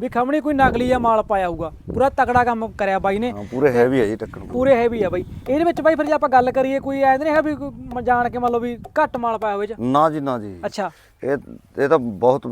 ਵੀ ਖਮਣੀ ਕੋਈ ਨਕਲੀ ਆ ਮਾਲ ਪਾਇਆ ਹੋਊਗਾ। ਪੂਰਾ ਤਕੜਾ ਕੰਮ ਕਰਿਆ ਬਾਈ ਨੇ। ਹਾਂ ਪੂਰੇ ਹੈਵੀ ਹੈ ਜੀ ਟੱਕਣ ਪੂਰੇ। ਹੈਵੀ ਆ ਬਾਈ। ਇਹਦੇ ਵਿੱਚ ਬਾਈ ਫਿਰ ਜੇ ਆਪਾਂ ਗੱਲ ਕਰੀਏ ਕੋਈ ਐ ਨਹੀਂ ਹੈ ਵੀ ਕੋਈ ਜਾਣ ਕੇ ਮੰਨ ਲਓ ਵੀ ਘੱਟ ਮਾਲ ਪਾਇਆ ਹੋਵੇ ਚ? ਨਾ ਜੀ ਨਾ ਜੀ। ਅੱਛਾ। ਇਹ ਇਹ ਤਾਂ ਬਹੁਤ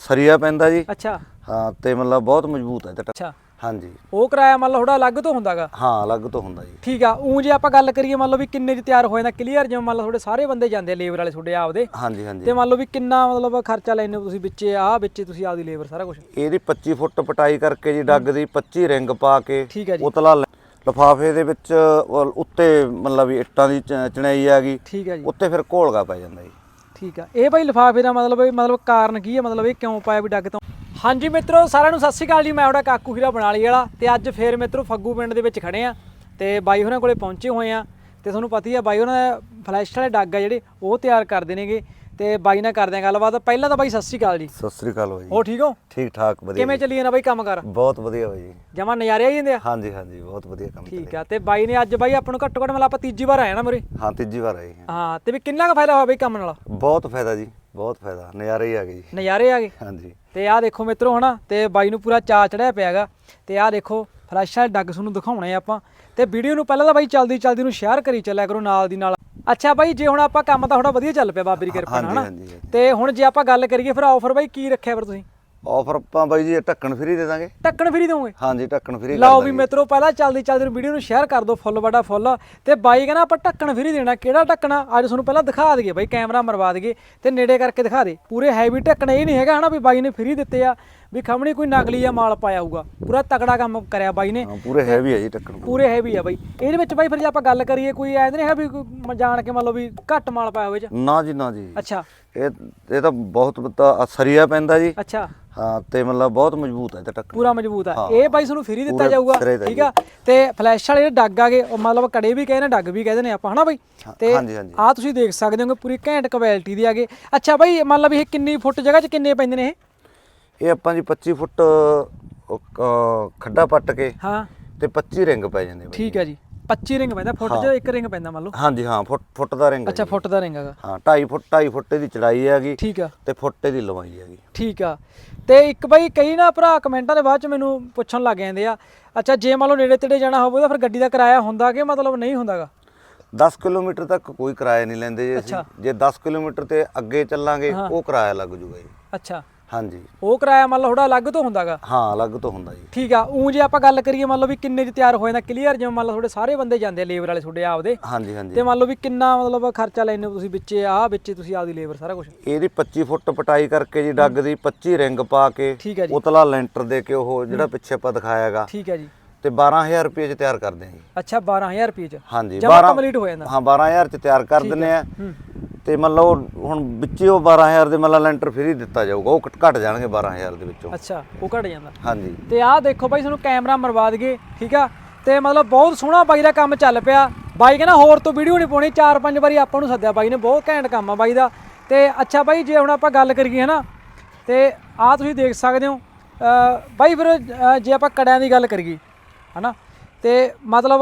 ਸਰੀਆ ਪੈਂਦਾ ਜੀ। ਅੱਛਾ। ਹਾਂ ਤੇ ਮਤਲਬ ਬਹੁਤ ਮਜ਼ਬੂਤ ਹੈ ਤੇ। ਅੱਛਾ। ਹਾਂਜੀ। ਉਹ ਕਿਰਾਇਆ ਮੰਨ ਲਓ ਥੋੜਾ ਅਲੱਗ ਤੋਂ ਹੁੰਦਾਗਾ। ਹਾਂ ਅਲੱਗ ਤੋਂ ਹੁੰਦਾ ਜੀ। ਠੀਕ ਆ ਉਂ ਜੇ ਆਪਾਂ ਗੱਲ ਕਰੀਏ ਮੰਨ ਲਓ ਵੀ ਕਿੰਨੇ ਚ ਤਿਆਰ ਹੋ ਜਾਂਦਾ ਕਲੀਅਰ ਜਿਵੇਂ ਮੰਨ ਲਓ ਤੁਹਾਡੇ ਸਾਰੇ ਬੰਦੇ ਜਾਂਦੇ ਲੇਬਰ ਵਾਲੇ ਤੁਹਾਡੇ ਆਪਦੇ ਹਾਂਜੀ ਹਾਂਜੀ। ਤੇ ਮੰਨ ਲਓ ਵੀ ਕਿੰਨਾ ਮਤਲਬ ਖਰਚਾ ਹੋ ਤੁਸੀਂ ਵਿੱਚੇ ਆਹ ਵਿੱਚੇ ਤੁਸੀਂ ਆਪਦੀ ਲੇਬਰ ਸਾਰਾ ਕੁਝ ਇਹਦੀ 25 ਫੁੱਟ ਪਟਾਈ ਕਰਕੇ ਜੀ ਡੱਗ ਦੀ 25 ਰਿੰਗ ਪਾ ਕੇ ਠੀਕ ਹੈ ਜੀ। ਉਤਲਾ ਲਫਾਫੇ ਦੇ ਵਿੱਚ ਉਹ ਉੱਤੇ ਮਤਲਬ ਵੀ ਇੱਟਾਂ ਦੀ ਚ- ਚਣਾਈ ਆ ਗਈ ਠੀਕ ਹੈ ਜੀ। ਉੱਤੇ ਫਿਰ ਘੋਲਗਾ ਪੈ ਜਾਂਦਾ ਜੀ। ਠੀਕ ਆ। ਇਹ ਬਾਈ ਲਿਫਾਫੇ ਦਾ ਮਤਲਬ ਇਹ ਮਤਲਬ ਕਾਰਨ ਕੀ ਹੈ ਮਤਲਬ ਇਹ ਕਿਉਂ ਪਾਇਆ ਵੀ ਡੱਗ ਤੋਂ? ਹਾਂਜੀ ਮਿੱਤਰੋ ਸਾਰਿਆਂ ਨੂੰ ਸਤਿ ਸ਼੍ਰੀ ਅਕਾਲ ਜੀ। ਮੈਂ ਤੁਹਾਡਾ ਕਾਕੂ ਹੀਰਾ ਬਣਾਲੀ ਵਾਲਾ ਤੇ ਅੱਜ ਫੇਰ ਮਿੱਤਰੋ ਫੱਗੂ ਪਿੰਡ ਦੇ ਵਿੱਚ ਖੜੇ ਆ ਤੇ ਬਾਈ ਹੋਰਾਂ ਕੋਲੇ ਪਹੁੰਚੇ ਹੋਏ ਆ ਤੇ ਤੁਹਾਨੂੰ ਪਤਾ ਹੀ ਆ ਬਾਈ ਹੋਰਾਂ ਦਾ ਫਲੈਸ਼ ਵਾਲੇ ਡੱਗ ਆ ਜਿਹੜੇ ਉਹ ਤਿਆਰ ਕਰਦੇ ਨੇਗੇ ਤੇ ਬਾਈ ਨਾਲ ਕਰਦੇ ਆ ਗੱਲਬਾਤ। ਪਹਿਲਾਂ ਤਾਂ ਬਾਈ ਸਤਿ ਸ਼੍ਰੀ ਅਕਾਲ ਜੀ। ਸਤਿ ਸ੍ਰੀ ਅਕਾਲ ਬਾਈ। ਹੋ ਠੀਕ ਹੋ? ਠੀਕ ਠਾਕ ਵਧੀਆ ਕਿਵੇਂ ਚੱਲੀ ਜਾਂਦਾ ਬਾਈ ਕੰਮ ਕਰ? ਬਹੁਤ ਵਧੀਆ ਬਾਈ। ਜੀ ਜਮਾ ਨਜ਼ਾਰੇ ਆਈ ਜਾਂਦੇ ਆ? ਹਾਂਜੀ ਹਾਂਜੀ ਬਹੁਤ ਵਧੀਆ ਕੰਮ ਠੀਕ ਆ ਤੇ ਬਾਈ ਨੇ ਅੱਜ ਬਾਈ ਆਪਾਂ ਨੂੰ ਘੱਟੋ ਘੱਟ ਮਤਲਬ ਆਪਾਂ ਤੀਜੀ ਵਾਰ ਆਏ ਨਾ ਮਰੇ? ਹਾਂ ਤੀਜੀ ਵਾਰ ਆਏ ਹਾਂ ਹਾਂ ਤੇ ਵੀ ਕਿੰਨਾ ਕੁ ਫਾਇਦਾ ਹੋਇਆ ਬਾਈ ਕੰਮ ਨਾਲ? ਬਹੁਤ ਫਾਇਦਾ ਜੀ ਬਹੁਤ ਫਾਇਦਾ। ਨਜ਼ਾਰੇ ਹੀ ਆ ਗਏ ਜੀ। ਨਜ਼ਾਰੇ ਆ ਗਏ? ਹਾਂਜੀ। ਤੇ ਆਹ ਦੇਖੋ ਮਿੱਤਰੋ ਹਨਾ ਤੇ ਬਾਈ ਨੂੰ ਪੂਰਾ ਚਾ ਚੜਿਆ ਪਿਆਗਾ ਤੇ ਆਹ ਦੇਖੋ ਫਲੈਸ਼ ਵਾਲੇ ਡੱਗ ਤੁਹਾਨੂੰ ਦਿਖਾਉਣੇ ਆਪਾਂ। ਤੇ ਵੀਡੀਓ ਨੂੰ ਪਹਿਲਾਂ ਤਾਂ ਬਾਈ ਚਲਦੀ ਚਲਦੀ ਨੂੰ ਸ਼ੇਅਰ ਕਰੀ ਚੱਲਿਆ ਕਰੋ ਨਾਲ ਦੀ ਨਾਲ। ਅੱਛਾ ਬਾਈ ਜੇ ਹੁਣ ਆਪਾਂ ਕੰਮ ਤਾਂ ਥੋੜਾ ਵਧੀਆ ਚੱਲ ਪਿਆ ਬਾਬੇ ਦੀ ਕਿਰਪਾ ਨਾਲ ਹਨਾ। ਤੇ ਹੁਣ ਜੇ ਆਪਾਂ ਗੱਲ ਕਰੀਏ ਫਿਰ ਆਫਰ ਬਾਈ ਕੀ ਰੱਖਿਆ ਫਿਰ ਤੁਸੀਂ? ਆਫਰ ਆਪਾਂ ਬਾਈ ਜੀ ਢੱਕਣ ਫਰੀ ਦੇ ਦਾਂਗੇ। ਟੱਕਣ ਫਰੀ ਦੋਗੇ ਹਾਂਜੀ ਢੱਕਣ ਫਰੀ ਲਓ ਵੀ ਮਿੱਤਰੋ ਪਹਿਲਾਂ ਚਲਦੀ ਚਲਦੀ ਵੀਡੀਓ ਨੂੰ ਸ਼ੇਅਰ ਕਰ ਦਿਓ ਫੁੱਲ ਬੜਾ ਫੁੱਲ। ਤੇ ਬਾਈ ਕਹਿੰਦਾ ਆਪਾਂ ਢੱਕਣ ਫਰੀ ਦੇਣਾ ਕਿਹੜਾ ਢੱਕਣਾ? ਅੱਜ ਤੁਹਾਨੂੰ ਪਹਿਲਾਂ ਦਿਖਾ ਦਈਏ ਬਾਈ ਕੈਮਰਾ ਮਰਵਾ ਦਈਏ। ਤੇ ਨੇੜੇ ਕਰਕੇ ਦਿਖਾ ਦੇ। ਪੂਰੇ ਹੈਵੀ ਢੱਕਣ ਇਹ ਨਹੀਂ ਹੈਗਾ ਹਨਾ ਵੀ ਬਾਈ ਨੇ ਫਰੀ ਦਿੱਤੇ ਆ ਵੀ ਖਮਣੀ ਕੋਈ ਨਕਲੀ ਆ ਮਾਲ ਪਾਇਆ ਹੋਊਗਾ। ਪੂਰਾ ਤਕੜਾ ਕੰਮ ਕਰਿਆ ਬਾਈ ਨੇ। ਪੂਰੇ ਹੈਵੀ ਹੈ ਜੀ ਢੱਕਣ ਪੂਰੇ। ਹੈਵੀ ਆ ਬਾਈ। ਇਹਦੇ ਵਿੱਚ ਬਾਈ ਫਿਰ ਜੇ ਆਪਾਂ ਗੱਲ ਕਰੀਏ ਕੋਈ ਐ ਨਹੀਂ ਹੈ ਵੀ ਜਾਣ ਕੇ ਮੰਨ ਲਓ ਵੀ ਘੱਟ ਮਾਲ ਪਾਇਆ ਹੋਵੇ ਚ? ਨਾ ਜੀ ਨਾ ਜੀ। ਅੱਛਾ। ਇਹ ਇਹ ਤਾਂ ਬਹੁਤ ਸਰੀਆ ਪੈਂਦਾ ਜੀ। ਅੱਛਾ। ਹਾਂ ਤੇ ਮਤਲਬ ਬਹੁਤ ਮਜ਼ਬੂਤ ਹੈ ਤੇ ਢੱਕਣ ਪੂਰਾ ਮਜ਼ਬੂਤ ਆ ਹਾਂ। ਇਹ ਬਾਈ ਤੁਹਾਨੂੰ ਫ੍ਰੀ ਦਿੱਤਾ ਪੂਰੇ ਜਾਊਗਾ ਠੀਕ ਆ? ਤੇ ਫਲੈਸ਼ ਵਾਲੇ ਜਿਹੜੇ ਡੱਗ ਆਗੇ ਉਹ ਮਤਲਬ ਕੜੇ ਵੀ ਕਹਿੰਦੇ ਨੇ ਡੱਗ ਵੀ ਕਹਿੰਦੇ ਨੇ ਆਪਾਂ ਹਨਾ ਬਾਈ? ਹਾਂ, ਤੇ ਹਾਂਜੀ, ਹਾਂਜੀ। ਆ ਤੁਸੀਂ ਦੇਖ ਸਕਦੇ ਹੋਗੇ ਪੂਰੀ ਘੈਂਟ ਕੁਆਲਿਟੀ ਦੀ ਆਗੇ ਅੱਛਾ ਬਾਈ ਮੰਨ ਲਓ ਵੀ ਇਹ ਕਿੰਨੀ ਫੁੱਟ ਜਗ੍ਹਾ 'ਚ ਕਿੰਨੇ ਪੈਂਦੇ ਨੇ ਇਹ? ਇਹ ਆਪਾਂ ਜੀ 25 ਫੁੱਟ ਖੱਡਾ ਪੱਟ ਕੇ ਹਾਂ। ਤੇ 25 ਰਿੰਗ ਪੈ ਜਾਂਦੇ ਬਾਈ ਠੀਕ ਹੈ ਜੀ। 25 ਰਿੰਗ ਪੈਂਦਾ ਫੁੱਟ 'ਚ ਇੱਕ ਰਿੰਗ ਪੈਂਦਾ ਮੰਨ ਲਓ। ਹਾਂਜੀ ਹਾਂ ਫੁੱਟ ਫੁੱਟ ਦਾ ਰਿੰਗ ਅੱਛਾ। ਫੁੱਟ ਦਾ ਰਿੰਗ ਹੈਗਾ। ਹਾਂ 2.5 ਫੁੱਟ 2.5 ਫੁੱਟ ਦੀ ਚੜਾਈ ਹੈਗੀ ਠੀਕ ਆ। ਤੇ ਫੁੱਟ ਦੀ ਲੰਬਾਈ ਹੈਗੀ। ਠੀਕ ਆ। ਤੇ ਇੱਕ ਬਾਈ ਕਈ ਨਾ ਭਰਾ ਕਮੈਂਟਾਂ ਦੇ ਬਾਅਦ ਚ ਮੈਨੂੰ ਪੁੱਛਣ ਲੱਗ ਜਾਂਦੇ ਆ ਅੱਛਾ ਜੇ ਮੰਨ ਲਓ ਨੇੜੇ ਤੇੜੇ ਜਾਣਾ ਹੋਵੇ ਤਾਂ ਫਿਰ ਗੱਡੀ ਦਾ ਕਿਰਾਇਆ ਹੁੰਦਾ ਕਿ ਮਤਲਬ ਨਹੀਂ ਹੁੰਦਾਗਾ? 10 ਕਿਲੋਮੀਟਰ ਤੱਕ ਕੋਈ ਕਿਰਾਇਆ ਨਹੀਂ ਲੈਂਦੇ ਜੀ ਅਸੀਂ। ਜੇ 10 ਕਿਲੋਮੀਟਰ ਤੇ ਅੱਗੇ ਚੱਲਾਂਗੇ ਉਹ ਕਿਰਾਇਆ ਲੱਗ ਜੂਗਾ ਜੀ। ਅੱਛਾ। ਹਾਂਜੀ। ਉਹ ਕਿਰਾਇਆ ਮੰਨ ਲਓ ਥੋੜਾ ਅਲੱਗ ਤੋਂ ਹੁੰਦਾਗਾ। ਹਾਂ ਅਲੱਗ ਤੋਂ ਹੁੰਦਾ ਜੀ। ਠੀਕ ਆ ਉਂ ਜੇ ਆਪਾਂ ਗੱਲ ਕਰੀਏ ਮੰਨ ਲਓ ਵੀ ਕਿੰਨੇ ਚ ਤਿਆਰ ਹੋ ਜਾਂਦਾ ਕਲੀਅਰ ਜਿਵੇਂ ਮੰਨ ਲਓ ਤੁਹਾਡੇ ਸਾਰੇ ਬੰਦੇ ਜਾਂਦੇ ਲੇਬਰ ਵਾਲੇ ਤੁਹਾਡੇ ਆਪਦੇ। ਹਾਂਜੀ ਹਾਂਜੀ। ਤੇ ਮੰਨ ਲਓ ਵੀ ਕਿੰਨਾ ਮਤਲਬ ਖਰਚਾ ਹੋ ਤੁਸੀਂ ਵਿੱਚੇ ਆਹ ਵਿੱਚੇ ਤੁਸੀਂ ਆਪਦੀ ਲੇਬਰ ਸਾਰਾ ਕੁਝ ਇਹਦੀ 25 ਫੁੱਟ ਪਟਾਈ ਕਰਕੇ ਜੀ ਡੱਗ ਦੀ 25 ਰਿੰਗ ਪਾ ਕੇ ਉਤਲਾ ਲੈਂਟਰ ਦੇ ਕੇ ਉਹ ਜਿਹੜਾ ਪਿੱਛੇ ਆਪਾਂ ਦਿਖਾਇਆਗਾ। ਠੀਕ ਹੈ ਜੀ। ਤੇ 12000 ਰੁਪਏ ਚ ਤਿਆਰ ਕਰਦੇ ਹਾਂ ਜੀ। ਅੱਛਾ 12000 ਰੁਪਏ ਚ। ਹਾਂਜੀ ਜਮਾ ਕੰਪਲੀਟ ਹੋ ਜਾਂਦਾ। ਹਾਂ 12000 ਚ ਤਿਆਰ ਕਰ ਦਿੰਨੇ ਆ ਤੇ ਮਤਲਬ ਹੁਣ ਵਿੱਚੇ ਉਹ 12000 ਦੇ ਮਤਲਬ ਲੈਂਟਰ ਫ੍ਰੀ ਦਿੱਤਾ ਜਾਊਗਾ। ਉਹ ਘਟ- ਜਾਣਗੇ 12000 ਦੇ ਵਿੱਚੋਂ। ਅੱਛਾ ਉਹ ਘਟ ਜਾਂਦਾ। ਹਾਂਜੀ। ਤੇ ਆਹ ਦੇਖੋ ਬਾਈ ਤੁਹਾਨੂੰ ਕੈਮਰਾ ਮਰਵਾ ਦਈਏ ਠੀਕ ਆ? ਤੇ ਮਤਲਬ ਬਹੁਤ ਸੋਹਣਾ ਬਾਈ ਦਾ ਕੰਮ ਚੱਲ ਪਿਆ। ਬਾਈ ਕਹਿੰਦਾ ਹੋਰ ਤੋਂ ਵੀਡੀਓ ਨਹੀਂ ਪਾਉਣੀ ਚਾਰ ਪੰਜ ਵਾਰੀ ਆਪਾਂ ਨੂੰ ਸੱਦਿਆ ਬਾਈ ਨੇ। ਬਹੁਤ ਘੈਂਟ ਕੰਮ ਆ ਬਾਈ ਦਾ। ਤੇ ਅੱਛਾ ਬਾਈ ਜੇ ਹੁਣ ਆਪਾਂ ਗੱਲ ਕਰੀਏ ਹਨਾ? ਤੇ ਆਹ ਤੁਸੀਂ ਦੇਖ ਸਕਦੇ ਹੋ। ਬਾਈ ਫਿਰ ਜੇ ਆਪਾਂ ਕੜਿਆਂ ਦੀ ਗੱਲ ਕਰੀਏ ਹਨਾ? ਤੇ ਮਤਲਬ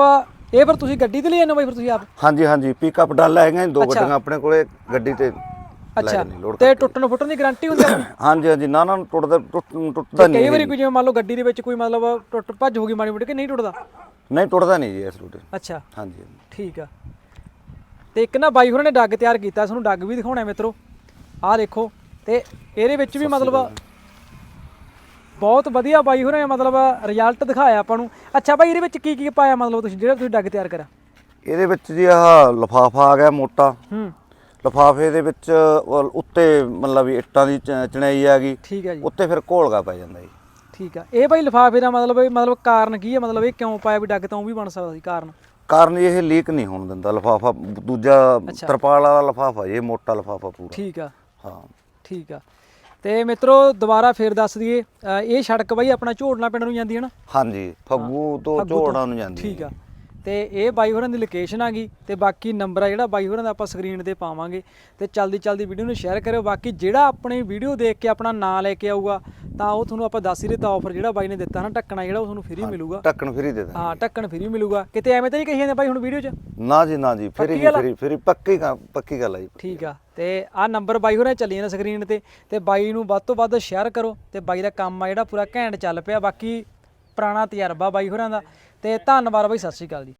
ਇਹ ਫਿਰ ਤੁਸੀਂ ਗੱਡੀ ਤੇ ਲੈ ਜਾਂਦੇ ਹੋ ਬਾਈ ਫਿਰ ਤੁਸੀਂ ਆਪ? ਹਾਂਜੀ ਹਾਂਜੀ ਪਿਕਅਪ ਡਾਲਾ ਹੈਗਾ ਦੋ ਅੱਛਾ। ਗੱਡੀਆਂ ਆਪਣੇ ਕੋਲੇ ਗੱਡੀ ਤੇ ਲੈ ਅੱਛਾ। ਜਾਂਦੇ ਲੋਡ ਤੇ ਟੁੱਟਣ ਫੁੱਟਣ ਦੀ ਗਾਰੰਟੀ ਹੁੰਦੀ ਆ? ਹਾਂਜੀ ਹਾਂਜੀ ਨਾ ਨਾ ਟੁੱਟਦਾ ਟੁੱਟ- ਟੁੱਟਦਾ ਕਈ ਨਹੀਂ ਵਾਰੀ ਕੋਈ ਜਿਵੇਂ ਮੰਨ ਲਓ ਗੱਡੀ ਦੇ ਵਿੱਚ ਕੋਈ ਮਤਲਬ ਟੁੱਟ ਭੱਜ ਹੋ ਗਈ ਮਾੜੀ ਮੋਟੀ ਕਿ ਨਹੀਂ ਟੁੱਟਦਾ? ਨਹੀਂ ਟੁੱਟਦਾ ਨਹੀਂ ਜੀ ਇਸ ਰੂਟ। ਅੱਛਾ। ਹਾਂਜੀ ਹਾਂਜੀ। ਠੀਕ ਆ। ਤੇ ਇੱਕ ਨਾ ਬਾਈ ਹੋਰਾਂ ਨੇ ਡੱਗ ਤਿਆਰ ਕੀਤਾ ਤੁਹਾਨੂੰ ਡੱਗ ਵੀ ਦਿਖਾਉਣਾ ਹੈ ਮਿੱਤਰੋ। ਆਹ ਦੇਖੋ ਤੇ ਇਹਦੇ ਵਿੱਚ ਵੀ ਮਤਲਬ ਬਹੁਤ ਵਧੀਆ ਬਾਈ ਹੋਰਾਂ ਮਤਲਬ ਰਿਜ਼ਲਟ ਦਿਖਾਇਆ ਆਪਾਂ ਨੂੰ। ਅੱਛਾ ਬਾਈ ਇਹਦੇ ਵਿੱਚ ਕੀ ਕੀ ਪਾਇਆ ਮਤਲਬ ਤੁਸੀਂ? ਜਿਹੜਾ ਤੁਸੀਂ ਡੱਗ ਤਿਆਰ ਕਰਾ ਇਹਦੇ ਵਿੱਚ ਜੀ ਆਹ ਲਫਾਫਾ ਆ ਗਿਆ ਮੋਟਾ। ਹੂੰ। ਲਫਾਫੇ ਦੇ ਵਿੱਚ ਉੱਤੇ ਮਤਲਬ ਵੀ ਇੱਟਾਂ ਦੀ ਚਣਾਈ ਆ ਗਈ। ਠੀਕ ਹੈ ਜੀ। ਉੱਤੇ ਫਿਰ ਘੋਲਗਾ ਪੈ ਜਾਂਦਾ ਜੀ। ਠੀਕ ਆ। ਇਹ ਬਾਈ ਲਿਫਾਫੇ ਦਾ ਮਤਲਬ ਮਤਲਬ ਕਾਰਨ ਕੀ ਹੈ ਮਤਲਬ ਇਹ ਕਿਉਂ ਪਾਇਆ ਵੀ ਡੱਗ ਤਾਂ ਉਹ ਵੀ ਬਣ ਸਕਦਾ ਸੀ ਕਾਰਨ? ਕਾਰਨ ਇਹ ਲੀਕ ਨਹੀਂ ਹੋਣ ਦਿੰਦਾ ਲਫਾਫਾ। ਦੂਜਾ ਤਰਪਾਲ ਵਾਲਾ ਲਫਾਫਾ ਇਹ ਮੋਟਾ ਲਫਾਫਾ ਪੂਰਾ। ਠੀਕ ਆ। ਹਾਂ। ਠੀਕ ਆ। ਤੇ ਮਿੱਤਰੋ ਦੁਬਾਰਾ ਫੇਰ ਦੱਸ ਦਈਏ ਇਹ ਸੜਕ ਬਾਈ ਆਪਣਾ ਝੋੜਨਾ ਪਿੰਡ ਨੂੰ ਜਾਂਦੀ ਹੈ ਨਾ? ਹਾਂਜੀ ਫੱਗੂ ਤੋਂ ਝੋੜਾਂ ਨੂੰ ਜਾਂਦੀ ਠੀਕ ਆ। ਤੇ ਇਹ ਬਾਈ ਹੋਰਾਂ ਦੀ ਲੋਕੇਸ਼ਨ ਆ ਗਈ ਤੇ ਬਾਕੀ ਨੰਬਰ ਆ ਜਿਹੜਾ ਬਾਈ ਹੋਰਾਂ ਦਾ ਆਪਾਂ ਸਕਰੀਨ ਤੇ ਪਾਵਾਂਗੇ। ਤੇ ਚਲਦੀ ਚਲਦੀ ਵੀਡੀਓ ਨੂੰ ਸ਼ੇਅਰ ਕਰਿਓ। ਬਾਕੀ ਜਿਹੜਾ ਆਪਣੀ ਵੀਡੀਓ ਦੇਖ ਕੇ ਆਪਣਾ ਨਾਂ ਲੈ ਕੇ ਆਊਗਾ ਤਾਂ ਉਹ ਤੁਹਾਨੂੰ ਆਪਾਂ ਦੱਸ ਹੀ ਦਿੱਤਾ ਆਫਰ ਜਿਹੜਾ ਬਾਈ ਨੇ ਦਿੱਤਾ ਨਾ ਟੱਕਣਾ ਜਿਹੜਾ ਉਹ ਤੁਹਾਨੂੰ ਫ੍ਰੀ ਮਿਲੂਗਾ। ਢੱਕਣ ਫਰੀ ਦੇ ਦਾਂ ਹਾਂ ਟੱਕਣ ਫ੍ਰੀ ਮਿਲੂਗਾ। ਕਿਤੇ ਐਵੇਂ ਤਾਂ ਨਹੀਂ ਕਹੀ ਜਾਂਦੇ ਬਾਈ ਹੁਣ ਵੀਡੀਓ 'ਚ? ਨਾ ਜੀ ਨਾ ਜੀ ਫਰੀ ਪੱਕੀ ਗੱਲ ਆ? ਫਰੀ ਫਰੀ ਪੱਕੀ ਗਾ- ਪੱਕੀ ਗੱਲ ਆ ਜੀ। ਠੀਕ ਆ। ਤੇ ਆਹ ਨੰਬਰ ਬਾਈ ਹੋਰਾਂ ਚੱਲੀ ਜਾਂਦਾ ਸਕਰੀਨ ਤੇ। ਤੇ ਬਾਈ ਨੂੰ ਵੱਧ ਤੋਂ ਵੱਧ ਸ਼ੇਅਰ ਕਰੋ। ਤੇ ਬਾਈ ਦਾ ਕੰਮ ਆ ਜਿਹੜਾ ਪੂਰਾ ਘੈਂਟ ਚੱਲ ਪਿਆ। ਬਾਕੀ ਪੁਰਾਣਾ ਤਜਰਬਾ ਬਾਈ ਹੋਰਾਂ ਦਾ। ਤੇ ਧੰਨਵਾਦ ਬਾਈ ਸਤਿ ਸ਼੍ਰੀ ਅਕਾਲ ਜੀ।